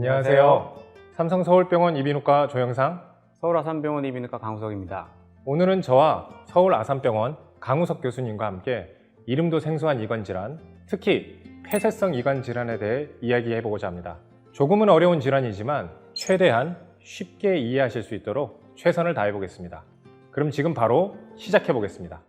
안녕하세요. 삼성 서울병원 이비인후과 조영상. 서울 아산병원 이비인후과 강우석입니다. 오늘은 저와 서울 아산병원 강우석 교수님과 함께 이름도 생소한 이관 질환, 특히 폐쇄성 이관 질환에 대해 이야기해 보고자 합니다. 조금은 어려운 질환이지만 최대한 쉽게 이해하실 수 있도록 최선을 다해 보겠습니다. 그럼 지금 바로 시작해 보겠습니다.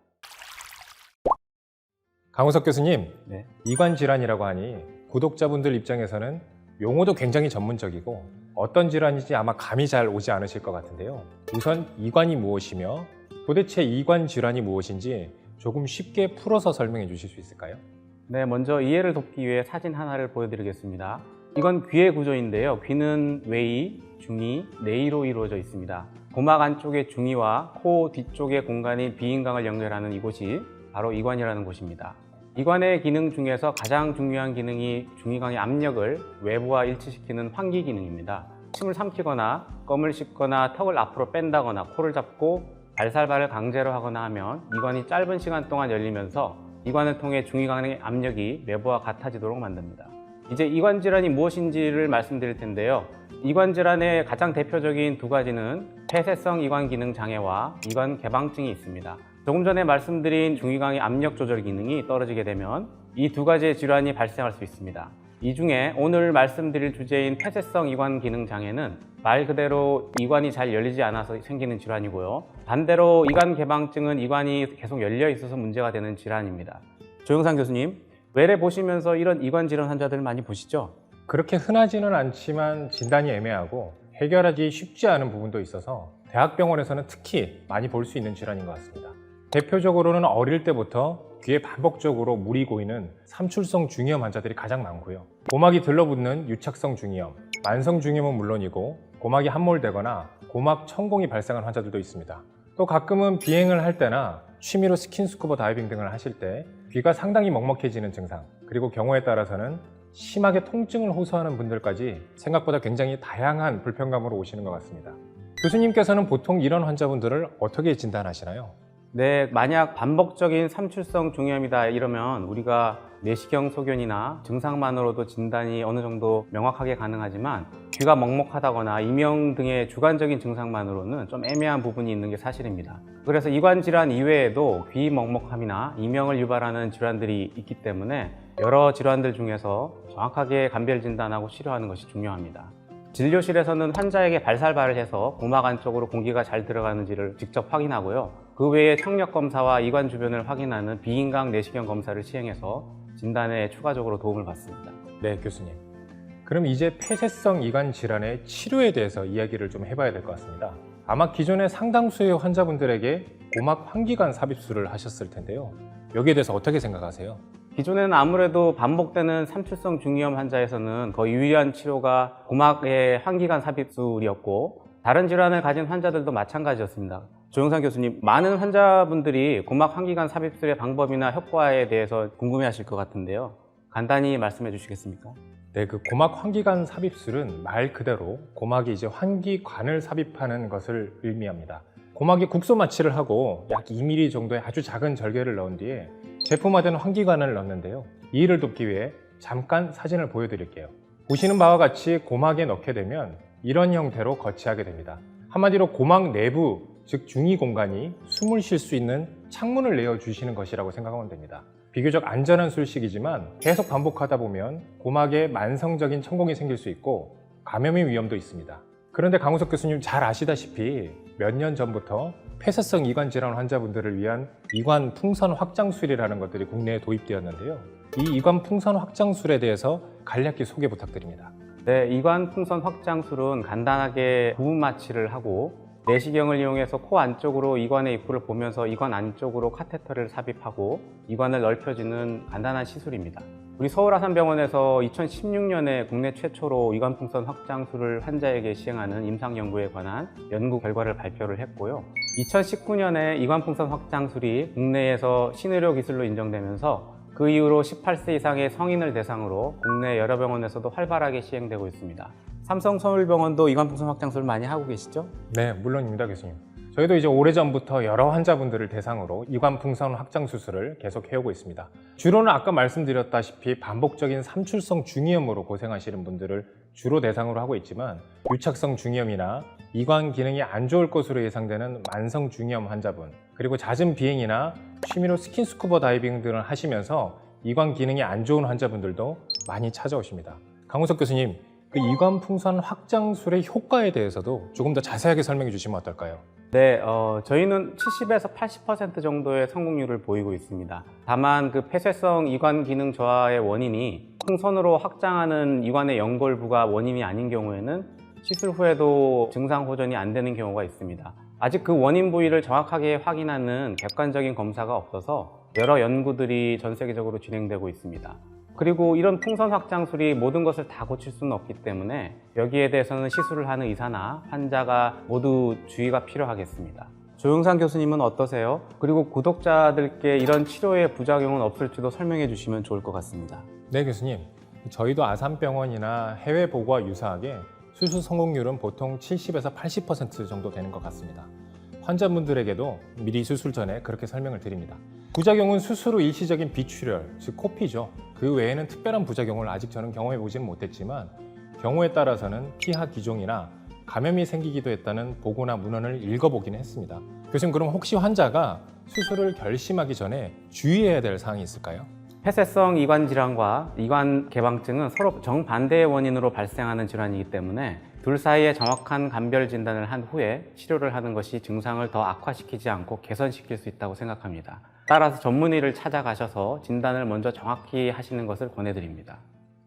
강우석 교수님, 네. 이관 질환이라고 하니 구독자분들 입장에서는 용어도 굉장히 전문적이고 어떤 질환인지 아마 감이 잘 오지 않으실 것 같은데요. 우선 이관이 무엇이며 도대체 이관 질환이 무엇인지 조금 쉽게 풀어서 설명해 주실 수 있을까요? 네, 먼저 이해를 돕기 위해 사진 하나를 보여드리겠습니다. 이건 귀의 구조인데요. 귀는 외이, 중이, 내이로 이루어져 있습니다. 고막 안쪽의 중이와 코 뒤쪽의 공간인 비인강을 연결하는 이곳이 바로 이관이라는 곳입니다. 이관의 기능 중에서 가장 중요한 기능이 중이강의 압력을 외부와 일치시키는 환기 기능입니다. 침을 삼키거나 껌을 씹거나 턱을 앞으로 뺀다거나 코를 잡고 발살발을 강제로 하거나 하면 이관이 짧은 시간 동안 열리면서 이관을 통해 중이관의 압력이 외부와 같아지도록 만듭니다. 이제 이관 질환이 무엇인지를 말씀드릴 텐데요. 이관 질환의 가장 대표적인 두 가지는 폐쇄성 이관 기능 장애와 이관 개방증이 있습니다. 조금 전에 말씀드린 중이강의 압력 조절 기능이 떨어지게 되면 이 두 가지의 질환이 발생할 수 있습니다. 이 중에 오늘 말씀드릴 주제인 폐쇄성 이관 기능 장애는 말 그대로 이관이 잘 열리지 않아서 생기는 질환이고요. 반대로 이관 개방증은 이관이 계속 열려 있어서 문제가 되는 질환입니다. 조영상 교수님, 외래 보시면서 이런 이관 질환 환자들 많이 보시죠? 그렇게 흔하지는 않지만 진단이 애매하고 해결하기 쉽지 않은 부분도 있어서 대학병원에서는 특히 많이 볼 수 있는 질환인 것 같습니다. 대표적으로는 어릴 때부터 귀에 반복적으로 물이 고이는 삼출성 중이염 환자들이 가장 많고요. 고막이 들러붙는 유착성 중이염, 만성 중이염은 물론이고 고막이 함몰되거나 고막 천공이 발생한 환자들도 있습니다. 또 가끔은 비행을 할 때나 취미로 스킨스쿠버 다이빙 등을 하실 때 귀가 상당히 먹먹해지는 증상, 그리고 경우에 따라서는 심하게 통증을 호소하는 분들까지 생각보다 굉장히 다양한 불편감으로 오시는 것 같습니다. 교수님께서는 보통 이런 환자분들을 어떻게 진단하시나요? 네, 만약 반복적인 삼출성 중이염이다 이러면 우리가 내시경 소견이나 증상만으로도 진단이 어느 정도 명확하게 가능하지만 귀가 먹먹하다거나 이명 등의 주관적인 증상만으로는 좀 애매한 부분이 있는 게 사실입니다. 그래서 이관 질환 이외에도 귀 먹먹함이나 이명을 유발하는 질환들이 있기 때문에 여러 질환들 중에서 정확하게 감별 진단하고 치료하는 것이 중요합니다. 진료실에서는 환자에게 발살발을 해서 고막 안쪽으로 공기가 잘 들어가는지를 직접 확인하고요. 그 외에 청력 검사와 이관 주변을 확인하는 비인강 내시경 검사를 시행해서 진단에 추가적으로 도움을 받습니다. 네, 교수님. 그럼 이제 폐쇄성 이관 질환의 치료에 대해서 이야기를 좀 해봐야 될 것 같습니다. 아마 기존에 상당수의 환자분들에게 고막 환기관 삽입술을 하셨을 텐데요. 여기에 대해서 어떻게 생각하세요? 기존에는 아무래도 반복되는 삼출성 중이염 환자에서는 거의 유일한 치료가 고막의 환기관 삽입술이었고 다른 질환을 가진 환자들도 마찬가지였습니다. 조영상 교수님, 많은 환자분들이 고막 환기관 삽입술의 방법이나 효과에 대해서 궁금해하실 것 같은데요. 간단히 말씀해 주시겠습니까? 네, 그 고막 환기관 삽입술은 말 그대로 고막이 이제 환기관을 삽입하는 것을 의미합니다. 고막에 국소 마취를 하고 약 2mm 정도의 아주 작은 절개를 넣은 뒤에 제품화된 환기관을 넣는데요. 이의를 돕기 위해 잠깐 사진을 보여드릴게요. 보시는 바와 같이 고막에 넣게 되면 이런 형태로 거치하게 됩니다. 한마디로 고막 내부, 즉 중위 공간이 숨을 쉴 수 있는 창문을 내어주시는 것이라고 생각하면 됩니다. 비교적 안전한 술식이지만 계속 반복하다 보면 고막에 만성적인 천공이 생길 수 있고 감염의 위험도 있습니다. 그런데 강우석 교수님 잘 아시다시피 몇 년 전부터 폐쇄성 이관 질환 환자분들을 위한 이관 풍선 확장술이라는 것들이 국내에 도입되었는데요. 이 이관 풍선 확장술에 대해서 간략히 소개 부탁드립니다. 네, 이관 풍선 확장술은 간단하게 부분 마취를 하고 내시경을 이용해서 코 안쪽으로 이관의 입구를 보면서 이관 안쪽으로 카테터를 삽입하고 이관을 넓혀주는 간단한 시술입니다. 우리 서울아산병원에서 2016년에 국내 최초로 이관 풍선 확장술을 환자에게 시행하는 임상 연구에 관한 연구 결과를 발표를 했고요. 2019년에 이관 풍선 확장술이 국내에서 신의료 기술로 인정되면서 그 이후로 18세 이상의 성인을 대상으로 국내 여러 병원에서도 활발하게 시행되고 있습니다. 삼성 서울병원도 이관풍선 확장술 많이 하고 계시죠? 네, 물론입니다, 교수님. 저희도 이제 오래전부터 여러 환자분들을 대상으로 이관 풍선 확장 수술을 계속 해오고 있습니다. 주로는 아까 말씀드렸다시피 반복적인 삼출성 중이염으로 고생하시는 분들을 주로 대상으로 하고 있지만 유착성 중이염이나 이관 기능이 안 좋을 것으로 예상되는 만성 중이염 환자분 그리고 잦은 비행이나 취미로 스킨스쿠버 다이빙 등을 하시면서 이관 기능이 안 좋은 환자분들도 많이 찾아오십니다. 강우석 교수님, 그 이관 풍선 확장술의 효과에 대해서도 조금 더 자세하게 설명해 주시면 어떨까요? 네, 어, 저희는 70에서 80% 정도의 성공률을 보이고 있습니다. 다만 그 폐쇄성 이관 기능 저하의 원인이 풍선으로 확장하는 이관의 연골부가 원인이 아닌 경우에는 시술 후에도 증상 호전이 안 되는 경우가 있습니다. 아직 그 원인 부위를 정확하게 확인하는 객관적인 검사가 없어서 여러 연구들이 전 세계적으로 진행되고 있습니다. 그리고 이런 풍선 확장술이 모든 것을 다 고칠 수는 없기 때문에 여기에 대해서는 시술을 하는 의사나 환자가 모두 주의가 필요하겠습니다. 조영상 교수님은 어떠세요? 그리고 구독자들께 이런 치료의 부작용은 없을지도 설명해 주시면 좋을 것 같습니다. 네, 교수님. 저희도 아산병원이나 해외 보고와 유사하게 수술 성공률은 보통 70에서 80% 정도 되는 것 같습니다. 환자분들에게도 미리 수술 전에 그렇게 설명을 드립니다. 부작용은 수술 후 일시적인 비출혈, 즉 코피죠. 그 외에는 특별한 부작용을 아직 저는 경험해 보지는 못했지만 경우에 따라서는 피하 기종이나 감염이 생기기도 했다는 보고나 문헌을 읽어보기는 했습니다. 교수님 그럼 혹시 환자가 수술을 결심하기 전에 주의해야 될 사항이 있을까요? 폐쇄성 이관 질환과 이관 개방증은 서로 정반대의 원인으로 발생하는 질환이기 때문에 둘 사이에 정확한 감별 진단을 한 후에 치료를 하는 것이 증상을 더 악화시키지 않고 개선시킬 수 있다고 생각합니다. 따라서 전문의를 찾아가셔서 진단을 먼저 정확히 하시는 것을 권해드립니다.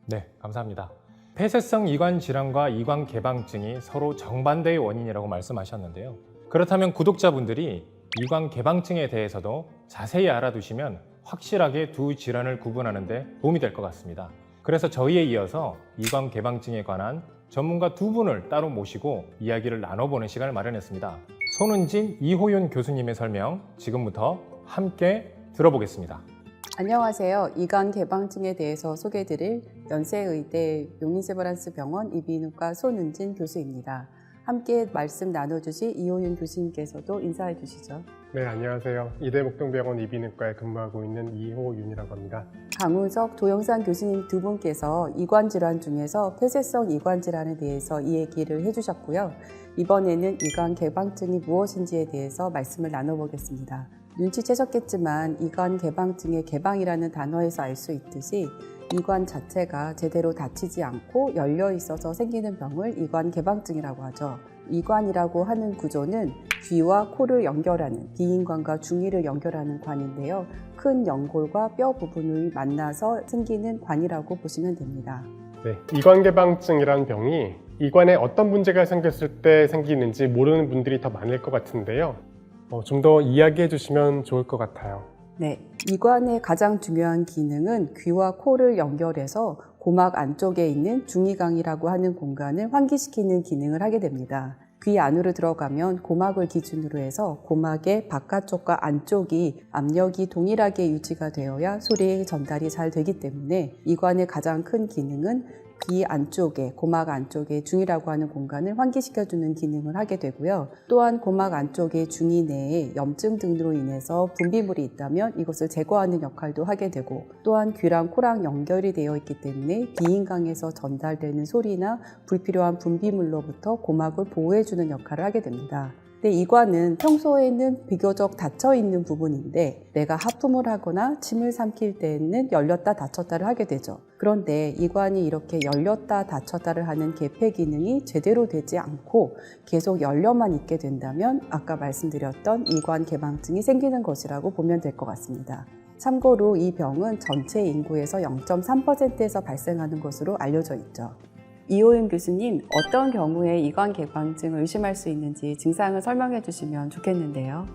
네, 감사합니다. 폐쇄성 이관 질환과 이관 개방증이 서로 정반대의 원인이라고 말씀하셨는데요. 그렇다면 구독자분들이 이관 개방증에 대해서도 자세히 알아두시면 확실하게 두 질환을 구분하는 데 도움이 될 것 같습니다. 그래서 저희에 이어서 이관 개방증에 관한 전문가 두 분을 따로 모시고 이야기를 나눠보는 시간을 마련했습니다. 손은진, 이호윤 교수님의 설명 지금부터 함께 들어보겠습니다. 안녕하세요. 이관 개방증에 대해서 소개해드릴 연세의대 용인세브란스 병원 이비인후과 손은진 교수입니다. 함께 말씀 나눠주실 이호윤 교수님께서도 인사해 주시죠. 네, 안녕하세요. 이대 목동병원 이비인후과에 근무하고 있는 이호윤이라고 합니다. 강우석, 도영상 교수님 두 분께서 이관 질환 중에서 폐쇄성 이관 질환에 대해서 이 얘기를 해주셨고요. 이번에는 이관 개방증이 무엇인지에 대해서 말씀을 나눠보겠습니다. 눈치채셨겠지만 이관 개방증의 개방이라는 단어에서 알 수 있듯이 이관 자체가 제대로 닫히지 않고 열려 있어서 생기는 병을 이관 개방증이라고 하죠. 이관이라고 하는 구조는 귀와 코를 연결하는 비인관과 중이를 연결하는 관인데요. 큰 연골과 뼈 부분이 만나서 생기는 관이라고 보시면 됩니다. 네, 이관개방증이란 병이 이관에 어떤 문제가 생겼을 때 생기는지 모르는 분들이 더 많을 것 같은데요. 어, 좀더 이야기해 주시면 좋을 것 같아요. 네, 이관의 가장 중요한 기능은 귀와 코를 연결해서 고막 안쪽에 있는 중이강이라고 하는 공간을 환기시키는 기능을 하게 됩니다. 귀 안으로 들어가면 고막을 기준으로 해서 고막의 바깥쪽과 안쪽이 압력이 동일하게 유지가 되어야 소리의 전달이 잘 되기 때문에 이관의 가장 큰 기능은 귀 안쪽에 고막 안쪽에 중이라고 하는 공간을 환기시켜주는 기능을 하게 되고요. 또한 고막 안쪽의 중이 내에 염증 등으로 인해서 분비물이 있다면 이것을 제거하는 역할도 하게 되고 또한 귀랑 코랑 연결이 되어 있기 때문에 비인강에서 전달되는 소리나 불필요한 분비물로부터 고막을 보호해주는 역할을 하게 됩니다. 근데 이관은 평소에는 비교적 닫혀 있는 부분인데 내가 하품을 하거나 침을 삼킬 때에는 열렸다 닫혔다를 하게 되죠. 그런데 이관이 이렇게 열렸다 닫혔다를 하는 개폐 기능이 제대로 되지 않고 계속 열려만 있게 된다면 아까 말씀드렸던 이관 개방증이 생기는 것이라고 보면 될 것 같습니다. 참고로 이 병은 전체 인구에서 0.3%에서 발생하는 것으로 알려져 있죠. 이호윤 교수님, 어떤 경우에 이관 개방증을 의심할 수 있는지 증상을 설명해 주시면 좋겠는데요.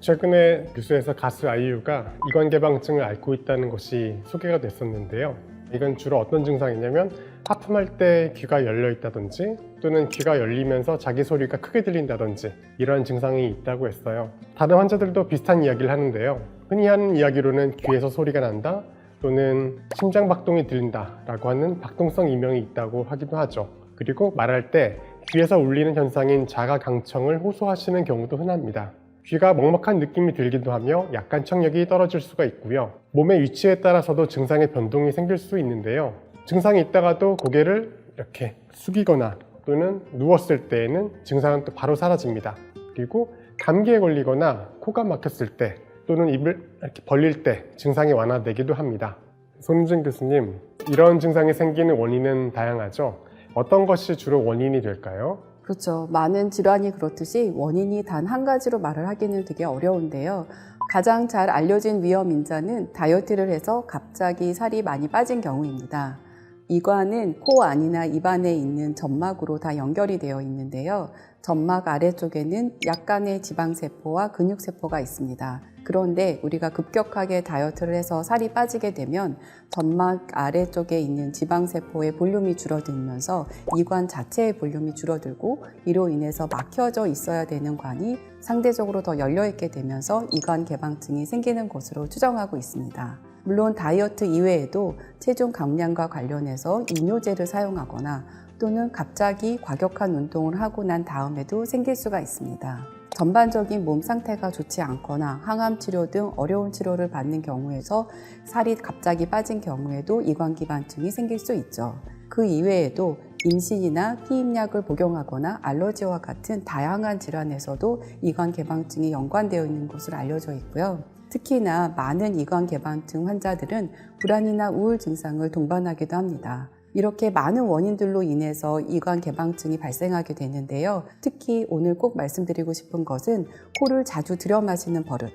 최근에 뉴스에서 가수 아이유가 이관개방증을 앓고 있다는 것이 소개가 됐었는데요. 이건 주로 어떤 증상이냐면 하품할 때 귀가 열려 있다든지 또는 귀가 열리면서 자기 소리가 크게 들린다든지 이러한 증상이 있다고 했어요. 다른 환자들도 비슷한 이야기를 하는데요. 흔히 하는 이야기로는 귀에서 소리가 난다 또는 심장 박동이 들린다 라고 하는 박동성 이명이 있다고 하기도 하죠. 그리고 말할 때 귀에서 울리는 현상인 자가강청을 호소하시는 경우도 흔합니다. 귀가 먹먹한 느낌이 들기도 하며 약간 청력이 떨어질 수가 있고요. 몸의 위치에 따라서도 증상의 변동이 생길 수 있는데요. 증상이 있다가도 고개를 이렇게 숙이거나 또는 누웠을 때에는 증상은 또 바로 사라집니다. 그리고 감기에 걸리거나 코가 막혔을 때 또는 입을 이렇게 벌릴 때 증상이 완화되기도 합니다. 손준 교수님, 이런 증상이 생기는 원인은 다양하죠. 어떤 것이 주로 원인이 될까요? 그렇죠. 많은 질환이 그렇듯이 원인이 단 한 가지로 말을 하기는 되게 어려운데요. 가장 잘 알려진 위험 인자는 다이어트를 해서 갑자기 살이 많이 빠진 경우입니다. 이관은 코 안이나 입안에 있는 점막으로 다 연결이 되어 있는데요. 점막 아래쪽에는 약간의 지방세포와 근육세포가 있습니다. 그런데 우리가 급격하게 다이어트를 해서 살이 빠지게 되면 점막 아래쪽에 있는 지방세포의 볼륨이 줄어들면서 이관 자체의 볼륨이 줄어들고 이로 인해서 막혀져 있어야 되는 관이 상대적으로 더 열려있게 되면서 이관 개방증이 생기는 것으로 추정하고 있습니다. 물론 다이어트 이외에도 체중 감량과 관련해서 이뇨제를 사용하거나 또는 갑자기 과격한 운동을 하고 난 다음에도 생길 수가 있습니다. 전반적인 몸 상태가 좋지 않거나 항암 치료 등 어려운 치료를 받는 경우에서 살이 갑자기 빠진 경우에도 이관기반증이 생길 수 있죠. 그 이외에도 임신이나 피임약을 복용하거나 알러지와 같은 다양한 질환에서도 이관 개방증이 연관되어 있는 것으로 알려져 있고요. 특히나 많은 이관 개방증 환자들은 불안이나 우울 증상을 동반하기도 합니다. 이렇게 많은 원인들로 인해서 이관 개방증이 발생하게 되는데요. 특히 오늘 꼭 말씀드리고 싶은 것은 코를 자주 들여 마시는 버릇.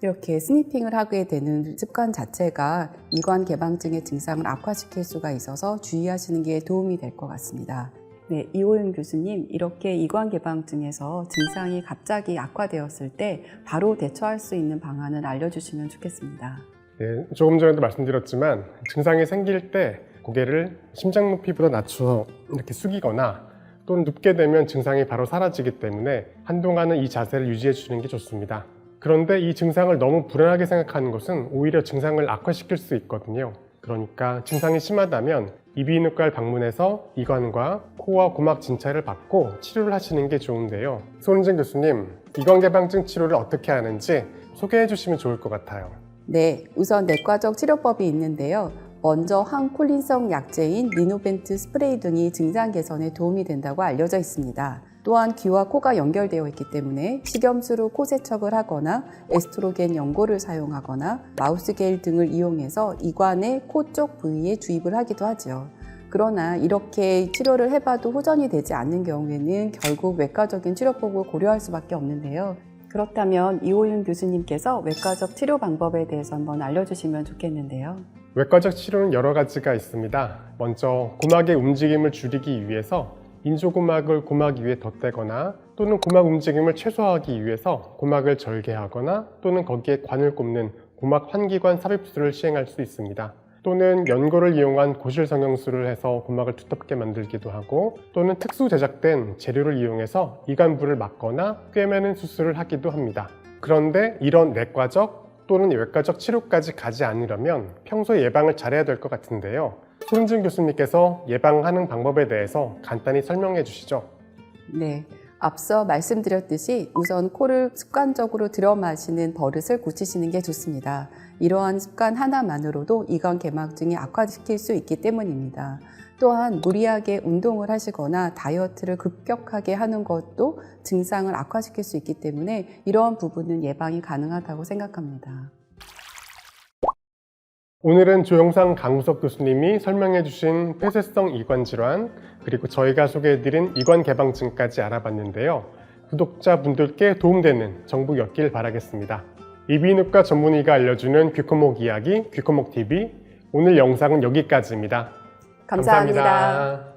이렇게 스니핑을 하게 되는 습관 자체가 이관 개방증의 증상을 악화시킬 수가 있어서 주의하시는 게 도움이 될 것 같습니다. 네, 이호윤 교수님, 이렇게 이관 개방증에서 증상이 갑자기 악화되었을 때 바로 대처할 수 있는 방안을 알려주시면 좋겠습니다. 네, 조금 전에도 말씀드렸지만 증상이 생길 때 고개를 심장 높이보다 낮춰서 이렇게 숙이거나 또는 눕게 되면 증상이 바로 사라지기 때문에 한동안은 이 자세를 유지해 주는 게 좋습니다. 그런데 이 증상을 너무 불안하게 생각하는 것은 오히려 증상을 악화시킬 수 있거든요. 그러니까 증상이 심하다면 이비인후과를 방문해서 이관과 코와 고막 진찰을 받고 치료를 하시는 게 좋은데요. 손은진 교수님, 이관 개방증 치료를 어떻게 하는지 소개해 주시면 좋을 것 같아요. 네, 우선 내과적 치료법이 있는데요. 먼저 항콜린성 약제인 리노벤트 스프레이 등이 증상 개선에 도움이 된다고 알려져 있습니다. 또한 귀와 코가 연결되어 있기 때문에 식염수로 코 세척을 하거나 에스트로겐 연고를 사용하거나 마우스 게일 등을 이용해서 이관의 코 쪽 부위에 주입을 하기도 하죠. 그러나 이렇게 치료를 해봐도 호전이 되지 않는 경우에는 결국 외과적인 치료법을 고려할 수밖에 없는데요. 그렇다면 이호윤 교수님께서 외과적 치료 방법에 대해서 한번 알려주시면 좋겠는데요. 외과적 치료는 여러 가지가 있습니다. 먼저 고막의 움직임을 줄이기 위해서 인조고막을 고막 위에 덧대거나 또는 고막 움직임을 최소화하기 위해서 고막을 절개하거나 또는 거기에 관을 꼽는 고막 환기관 삽입술을 시행할 수 있습니다. 또는 연고를 이용한 고실 성형술을 해서 고막을 두텁게 만들기도 하고 또는 특수 제작된 재료를 이용해서 이관부를 막거나 꿰매는 수술을 하기도 합니다. 그런데 이런 내과적 또는 외과적 치료까지 가지 않으려면 평소에 예방을 잘해야 될 것 같은데요. 손진 교수님께서 예방하는 방법에 대해서 간단히 설명해 주시죠. 네. 앞서 말씀드렸듯이 우선 코를 습관적으로 들여 마시는 버릇을 고치시는 게 좋습니다. 이러한 습관 하나만으로도 이관 개막증이 악화시킬 수 있기 때문입니다. 또한 무리하게 운동을 하시거나 다이어트를 급격하게 하는 것도 증상을 악화시킬 수 있기 때문에 이러한 부분은 예방이 가능하다고 생각합니다. 오늘은 조영상 강우석 교수님이 설명해 주신 폐쇄성 이관 질환 그리고 저희가 소개해 드린 이관 개방증까지 알아봤는데요. 구독자분들께 도움되는 정보였길 바라겠습니다. 이비인후과 전문의가 알려주는 귀코목 이야기 귀코목 TV 오늘 영상은 여기까지입니다 감사합니다. 감사합니다.